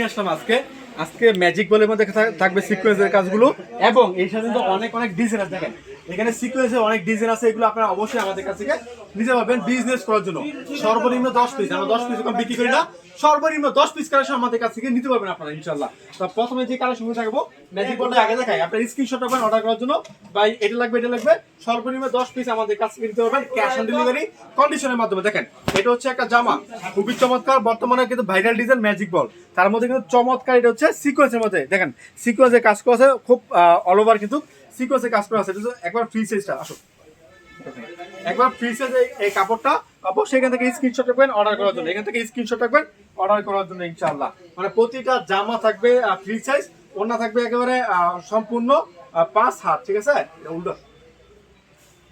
আসলাম আজকে। আজকে ম্যাজিক বলে মধ্যে থাক- থাকবে সিকোয়েন্সের কাজগুলো। এবং এর সাথে অনেক অনেক ডিজাইন দেখেন। এখানে সিকোয়েন্সের অনেক ডিজাইন আছে, এগুলো আপনারা অবশ্যই আমাদের কাছ থেকে নিতে পারবেন বিজনেস করার জন্য। সর্বনিম্ন দশ পিস আমরা দশ পিস এরকম বিক্রি করি না, সর্বনিম্ন দশ পিস কালেকশন আমাদের কাছ থেকে নিতে পারবেন আপনারা ইনশাল্লাহ তো প্রথমে যে কালেকশন থাকব ম্যাজিক বলটা আগে দেখাই, আপনার স্ক্রিনশট পাবেন অর্ডার করার জন্য, ভাই, এটা লাগবে এটা লাগবে, সর্বনিম্ন দশ পিস আমাদের কাছ থেকে নিতে পারবেন ক্যাশ অন ডেলিভারি কন্ডিশনের মাধ্যমে। দেখেন, এটা হচ্ছে একটা জামা, খুবই চমৎকার, বর্তমানে কিন্তু ভাইরাল ডিজাইন ম্যাজিক বল তার মধ্যে কিন্তু চমৎকার, এটা হচ্ছে সিকোয়েন্সের মধ্যে। দেখেন সিকোয়েন্সের কাজ করা আছে, খুব অল ওভার কিন্তু। সিকোয়েন্সের কাজ করা আছে একবার ফ্রি সাইজটা আসো। একবার ফ্রি সাইজে এই কাপড়টা অবশ্যই এখান থেকে স্ক্রিনশট রাখবেন অর্ডার করার জন্য। এখান থেকে স্ক্রিনশট রাখবেন অর্ডার করার জন্য ইনশাআল্লাহ। মানে প্রতিটা জামা থাকবে ফ্রি সাইজ ওনা থাকবে একেবারে সম্পূর্ণ পাঁচ হাত, ঠিক আছে? উল্টো।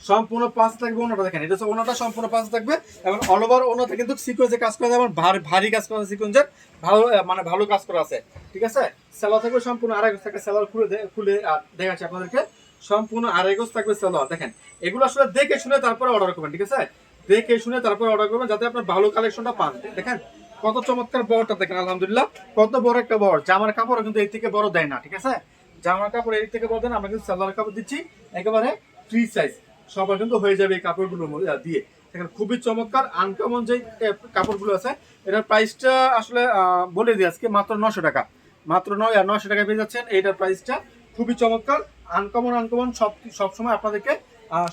সম্পূর্ণ পাঁচ থাকবে ওনাটা দেখেন। এটা হচ্ছে ওনাটা সম্পূর্ণ পাঁচ থাকবে এবং অল ওভার ওনাতে কিন্তু সিকোয়েন্সে কাজ করা এবং ভারী কাজ করা সিকোয়েন্সের ভালো মানে ভালো কাজ করা আছে। ঠিক আছে? সেলোয়ার থাকবে সম্পূর্ণ আড়াই গজ থাকবে সেলোয়ার খুলে খুলে দেখাচ্ছি আপনাদেরকে। সম্পূর্ণ আড়াই গজ থাকবে সেলোয়ার দেখেন। এগুলো আসলে দেখে শুনে তারপরে অর্ডার করবেন, ঠিক আছে? দেখে শুনে তারপরে অর্ডার করবেন, যাতে আপনার ভালো কালেকশনটা পান। দেখেন? কত চমৎকার বড়টা দেখেন, আলহামদুলিল্লাহ। কত বড় একটা বড় জামার কাপড় কিন্তু এর থেকে বড় দেয় না, ঠিক আছে? জামার কাপড় এর থেকে বড় দেয় না, আমরা কিন্তু সালোয়ার কাপড় দিচ্ছি একেবারে ফ্রি সাইজ সবার কিন্তু হয়ে যাবে এই কাপড়গুলোর কাপড়গুলো দিয়ে। দেখেন, খুবই চমৎকার আনকমন যে কাপড়গুলো আছে, এটার প্রাইসটা আসলে বলে দিই আজকে, মাত্র নশো টাকা। মাত্র নয়, আর নশো টাকা পেয়ে যাচ্ছেন, এইটার প্রাইসটা খুবই চমৎকার আনকমন আনকমন সব, সবসময় আপনাদেরকে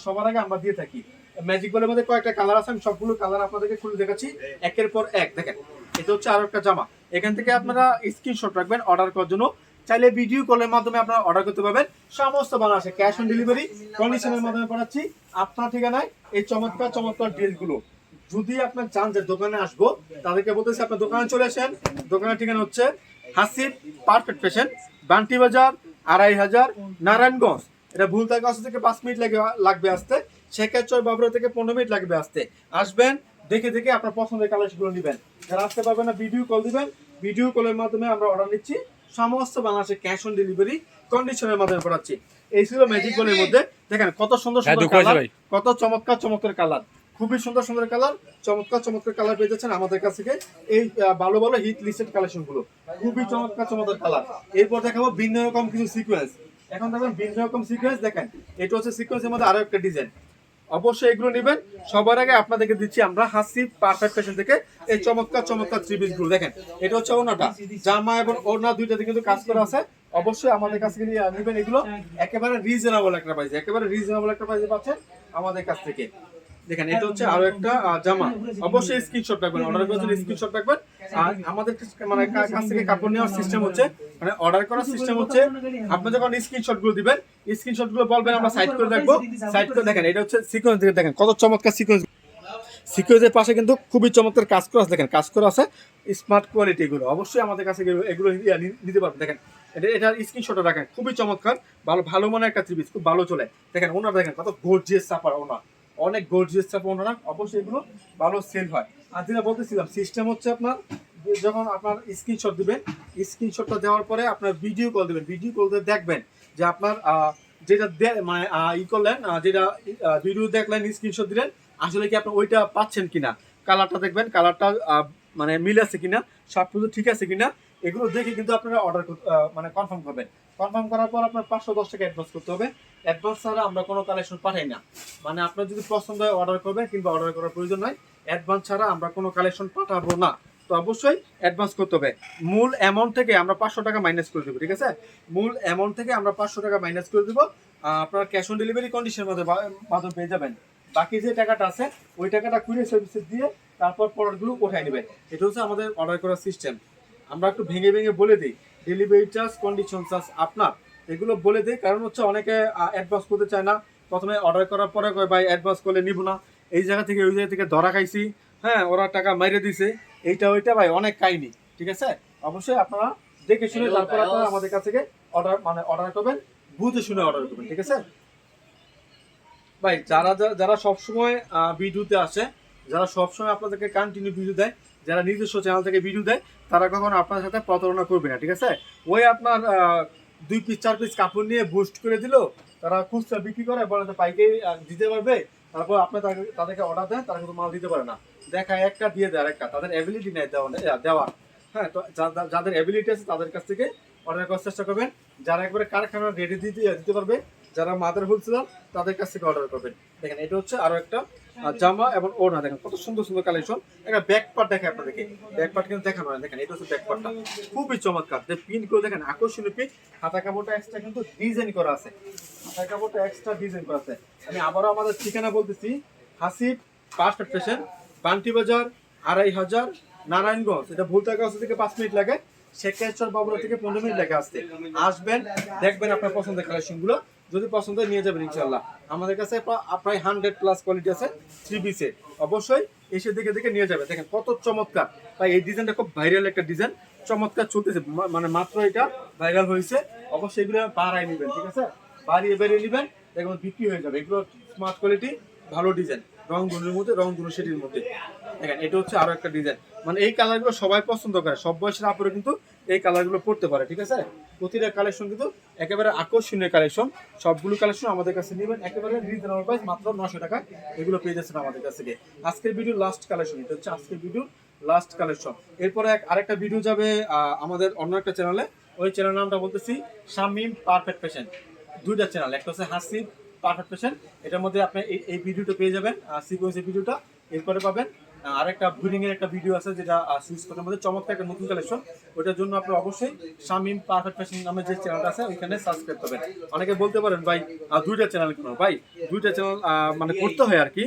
সবার আগে আমরা দিয়ে থাকি। ম্যাজিক বলের মধ্যে কয়েকটা কালার আছে, আমি সবগুলো কালার আপনাদেরকে খুলে দেখাচ্ছি, একের পর এক। দেখেন, এটা হচ্ছে আরও একটা জামা। এখান থেকে আপনারা স্ক্রিনশট রাখবেন অর্ডার করার জন্য। চাইলে ভিডিও কলের মাধ্যমে আপনারা অর্ডার করতে পারবেন। সমস্ত বাংলাদেশে ক্যাশ অন ডেলিভারি কন্ডিশনের মাধ্যমে পাঠাচ্ছি। আপনার ঠিকানায় এই চমৎকার চমৎকার ড্রেসগুলো যদি আপনার চান যে দোকানে আসব তাদেরকে বলতেছি আপনার দোকানে চলে আসেন। দোকানের ঠিকানা হচ্ছে হাসিব পারফেক্ট ফ্যাশন বান্টি বাজার আড়াই হাজার নারায়ণগঞ্জ। এটা ভুলতা গাছ থেকে পাঁচ মিনিট লাগে লাগবে আসতে। শেখাচর বাবরা থেকে পনেরো মিনিট লাগবে আসতে। আসবেন দেখে দেখে আপনার পছন্দের কালেকশনগুলো নেবেন। যারা আসতে পারবেন না ভিডিও কল দিবেন। ভিডিও কলের মাধ্যমে আমরা অর্ডার নিচ্ছি। সমস্ত বাংলাদেশে ক্যাশ অন ডেলিভারি কন্ডিশনের মাধ্যমে পড়াচ্ছি। এই ছিল ম্যাজিক বলের মধ্যে। দেখেন কত সুন্দর হ্যাঁ, সুন্দর কালার কত চমৎকার চমৎকার কালার খুবই সুন্দর সুন্দর কালার চমৎকার চমৎকার কালার পেয়ে যাচ্ছেন আমাদের কাছ থেকে এই ভালো ভালো হিট লিস্টেড কালেকশনগুলো। খুবই চমৎকার চমৎকার কালার এরপর দেখাবো ভিন্ন রকম কিছু সিকোয়েন্স এখন দেখবেন ভিন্ন রকম সিকোয়েন্স দেখেন এটা হচ্ছে সিকোয়েন্সের মধ্যে আরও একটা ডিজাইন অবশ্যই এগুলো নেবেন। সবার আগে আপনাদেরকে দিচ্ছি আমরা হাসি পারফেক্ট ফ্যাশন থেকে এই চমৎকার চমৎকার থ্রি পিসগুলো। দেখেন, এটা হচ্ছে ওনাটা জামা এবং ওনা দুইটাতে কিন্তু কাজ করা আছে। অবশ্যই আমাদের কাছ থেকে নেবেন এগুলো। একেবারে রিজনেবল একটা প্রাইস একেবারে রিজনেবল একটা প্রাইসে পাচ্ছেন আমাদের কাছ থেকে। দেখেন, এটা হচ্ছে আরও একটা জামা। অবশ্যই স্ক্রিনশট রাখবেন অর্ডার করার জন্য স্ক্রিনশট রাখবেন। আর আমাদের মানে কাছ থেকে কাপড় নেওয়ার সিস্টেম হচ্ছে মানে অর্ডার করার সিস্টেম হচ্ছে, আপনি যখন স্ক্রিনশটগুলো দিবেন স্ক্রিনশটগুলো বলবেন, আমরা সাইড করে রাখব সাইড করে দেখেন, এটা হচ্ছে সিকোয়েন্স দেখেন, কত চমৎকার সিকোয়েন্স সিকিউরিটির পাশে কিন্তু খুবই চমৎকার কাজ করা আছে, দেখেন, কাজ করা আছে স্মার্ট কোয়ালিটি এগুলো। অবশ্যই আমাদের কাছে এগুলো নিতে পারবেন, দেখেন। এটা, এটার স্ক্রিনশটটা রাখেন, খুবই চমৎকার, ভালো ভালো মানের একটা থ্রি খুব ভালো চলে। দেখেন, ওনার দেখেন, কত গর্জিয়াস চাপার ওনার। অনেক গর্জিয়াস চাপা ওনারা। অবশ্যই এগুলো ভালো সেল হয়। আর যেটা বলতেছিলাম সিস্টেম হচ্ছে আপনার যখন আপনার স্ক্রিনশট দিবেন স্ক্রিনশটটা দেওয়ার পরে আপনার ভিডিও কল দিবেন। ভিডিও কল দিয়ে দেখবেন যে আপনার যেটা মানে ই করলেন যেটা ভিডিও দেখলেন স্ক্রিনশট দিলেন, আসলে কি আপনি ওইটা পাচ্ছেন কিনা? কালারটা দেখবেন কালারটা মানে মিল আছে কিনা? সব কিছু ঠিক আছে কিনা? এগুলো দেখে কিন্তু আপনারা অর্ডার মানে কনফার্ম করবেন। কনফার্ম করার পর আপনার পাঁচশো দশ টাকা অ্যাডভান্স করতে হবে। অ্যাডভান্স ছাড়া আমরা কোনো কালেকশন পাঠাই না। মানে আপনার যদি পছন্দ হয় অর্ডার করবেন কিংবা অর্ডার করার প্রয়োজন নয় অ্যাডভান্স ছাড়া আমরা কোনো কালেকশন পাঠাবো না। তো অবশ্যই অ্যাডভান্স করতে হবে। মূল অ্যামাউন্ট থেকে আমরা পাঁচশো টাকা মাইনাস করে দেবো, ঠিক আছে? মূল অ্যামাউন্ট থেকে আমরা পাঁচশো টাকা মাইনাস করে দেবো। আপনার ক্যাশ অন ডেলিভারি কন্ডিশনের মধ্যে মাধ্যমে পেয়ে যাবেন। বাকি যে টাকাটা আছে, ওই টাকাটা কুরিয়ার সার্ভিসে দিয়ে তারপর প্রোডাক্টগুলো উঠাই নেবেন এটা হচ্ছে আমাদের অর্ডার করার সিস্টেম আমরা একটু ভেঙে ভেঙে বলে দিই। ডেলিভারি চার্জ কন্ডিশন চার্জ আপনার। এগুলো বলে দিই কারণ হচ্ছে অনেকে অ্যাডভান্স করতে চায় না। প্রথমে অর্ডার করার পরে কয় ভাই অ্যাডভান্স করলে নিব না। এই জায়গা থেকে ওই জায়গা থেকে ধরা খাইছি। হ্যাঁ ওরা টাকা মাইরে দিছে। এইটা ওইটা ভাই অনেক কাহিনি ঠিক আছে? অবশ্যই আপনারা দেখে শুনে তারপর আপনারা আমাদের কাছ থেকে অর্ডার মানে অর্ডার করবেন বুঝে শুনে অর্ডার করবেন ঠিক আছে? ভাই যারা যারা- সবসময় ভিডিওতে আসে যারা সবসময় আপনাদেরকে কন্টিনিউ ভিডিও দেয় যারা নিজস্ব চ্যানেল থেকে ভিডিও দেয় তারা কখনো আপনার সাথে প্রতারণা করবে না ঠিক আছে? ওই আপনার দুই পিস চার পিস কাপড় নিয়ে বুস্ট করে দিল। তারা খুচরা বিক্রি করে, বলে যে পাইকারি দিতে পারবে। তারপর আপনি তাদেরকে অর্ডার দেন, তারা কিন্তু মাল দিতে পারে না। দেখায় একটা, দিয়ে দেয় আরেকটা। তাদের অ্যাবিলিটি নেই দেওয়া হ্যাঁ তো যাদের অ্যাবিলিটি আছে তাদের কাছ থেকে অর্ডার করার চেষ্টা করবেন। যারা একবারে কারখানা রেডি দিতে দিতে পারবে, যারা মাদার হোলসেলার তাদের কাছ থেকে অর্ডার করবেন। দেখেন, এটা হচ্ছে আরও একটা জামা এবং ওড়না দেখেন, কত সুন্দর সুন্দর কালেকশন একটা ব্যাক পার্ট দেখে। আপনাদেরকে ব্যাক পার্ট কিন্তু দেখানো হয় দেখেন, এটা হচ্ছে ব্যাক পার্টটা খুবই চমৎকার। যে প্রিন্ট করে দেখেন, আকর্ষণীয় প্রিন্ট হাতা কাপড়টা এক্সট্রা কিন্তু ডিজাইন করা আছে। হাতা কাপড়টা এক্সট্রা ডিজাইন করা আছে। আমি আবারও আমাদের ঠিকানা বলতেছি, হাসিব পার্সপেক্ট ফ্যাশন বান্টি বাজার, আড়াই হাজার, নারায়ণগঞ্জ। এটা ভুলতাগাছ থেকে পাঁচ মিনিট লাগে। শেখেশ্বর বাবুরা থেকে পনেরো মিনিট লাগে আসতে। আসবেন, দেখবেন আপনার পছন্দের কালেকশনগুলো। যদি পছন্দ নিয়ে যাবেন ইনশাল্লাহ আমাদের কাছে প্রা- প্রায় হান্ড্রেড প্লাস কোয়ালিটি আছে থ্রি পিসের অবশ্যই এসে দেখে দেখে নিয়ে যাবে। দেখেন কত চমৎকার। তাই এই ডিজাইনটা খুব ভাইরাল একটা ডিজাইন চমৎকার চলতেছে। মানে মাত্র এটা ভাইরাল হয়েছে। অবশ্যই এগুলো বাড়াই নেবেন, ঠিক আছে? বাড়িয়ে বেরিয়ে নেবেন, দেখবেন বিক্রি হয়ে যাবে। এগুলো স্মার্ট কোয়ালিটি ভালো ডিজাইন রং দুনের মধ্যে, রং দুনো সেটির মধ্যে। দেখেন, এটা হচ্ছে আরও একটা ডিজাইন মানে এই কালারগুলো সবাই পছন্দ করে, সব বয়সের আপুরে কিন্তু এই কালারগুলো পড়তে পারে, ঠিক আছে? প্রতিটা কালেকশন কিন্তু একেবারে আকর্ষণীয় কালেকশন সবগুলো কালেকশন আমাদের কাছে নেবেন, একেবারে রিজনেবল প্রাইস মাত্র নশো টাকা। এগুলো পেয়ে যাচ্ছেন আমাদের কাছ থেকে। আজকের ভিডিও লাস্ট কালেকশন এটা হচ্ছে আজকের ভিডিও লাস্ট কালেকশন এরপরে আরেকটা ভিডিও যাবে আমাদের অন্য একটা চ্যানেলে ওই চ্যানেল নামটা বলতেছি, শামিম পারফেক্ট পেশেন্ট দুইটা চ্যানেল একটা হচ্ছে হাসিব পারফেক্ট পেশেন্ট এটার মধ্যে আপনি এই ভিডিওটা পেয়ে যাবেন সিকোয়েন্সের ভিডিওটা। এরপরে পাবেন আরেকটা ব্রিডিং এর একটা ভিডিও আছে যেটা সুইচ কোটের মধ্যে চমৎকার একটা নতুন কালেকশন ওটার জন্য আপনি অবশ্যই শামিম পারফেক্ট ফ্যাশন নামে যে চ্যানেলটা আছে, ওইখানে সাবস্ক্রাইব করবেন। অনেকে বলতে পারেন, ভাই দুইটা চ্যানেল কেন? ভাই, দুইটা চ্যানেল মানে করতে হয় আর কি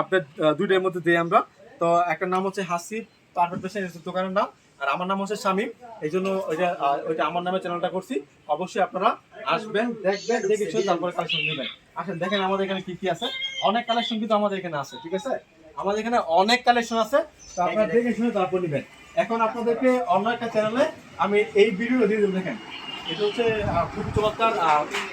আপডেট দুইটার মধ্যে দিই আমরা। তো একটা নাম হচ্ছে হাসিব পারফেক্ট ফ্যাশন দোকানের নাম। আর আমার নাম হচ্ছে শামিম। এই জন্য ওইটা ওইটা আমার নামে চ্যানেলটা করছি। অবশ্যই আপনারা আসবেন, দেখবেন, দেখে শুনে তারপরে কালেকশন নেবেন। আসেন, দেখেন আমাদের এখানে কি কি আছে। অনেক কালেকশন কিন্তু আমাদের এখানে আছে, ঠিক আছে? আমাদের এখানে অনেক কালেকশন আছে, তো আপনারা দেখে শুনে তারপর নেবেন। এখন আপনাদেরকে অন্য একটা চ্যানেলে আমি এই ভিডিও দিয়ে দেবো, দেখেন। এটা হচ্ছে খুব চমৎকার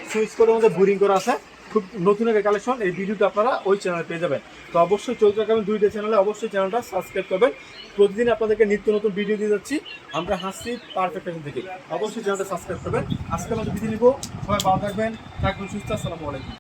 সুইচ করে মধ্যে বোরিং করা আছে। খুব নতুন একটা কালেকশন এই ভিডিওটা আপনারা ওই চ্যানেলে পেয়ে যাবেন। তো অবশ্যই চলতে থাকবেন দুইটা চ্যানেলে অবশ্যই চ্যানেলটা সাবস্ক্রাইব করবেন। প্রতিদিন আপনাদেরকে নিত্য নতুন ভিডিও দিয়ে যাচ্ছি। আমরা হাসছি পারফেক্ট থেকে। অবশ্যই চ্যানেলটা সাবস্ক্রাইব করবেন। আজকে আমাদের ভিডিও নিব। সবাই ভালো থাকবেন থাকবেন, সুস্থ আসসালামু আলাইকুম।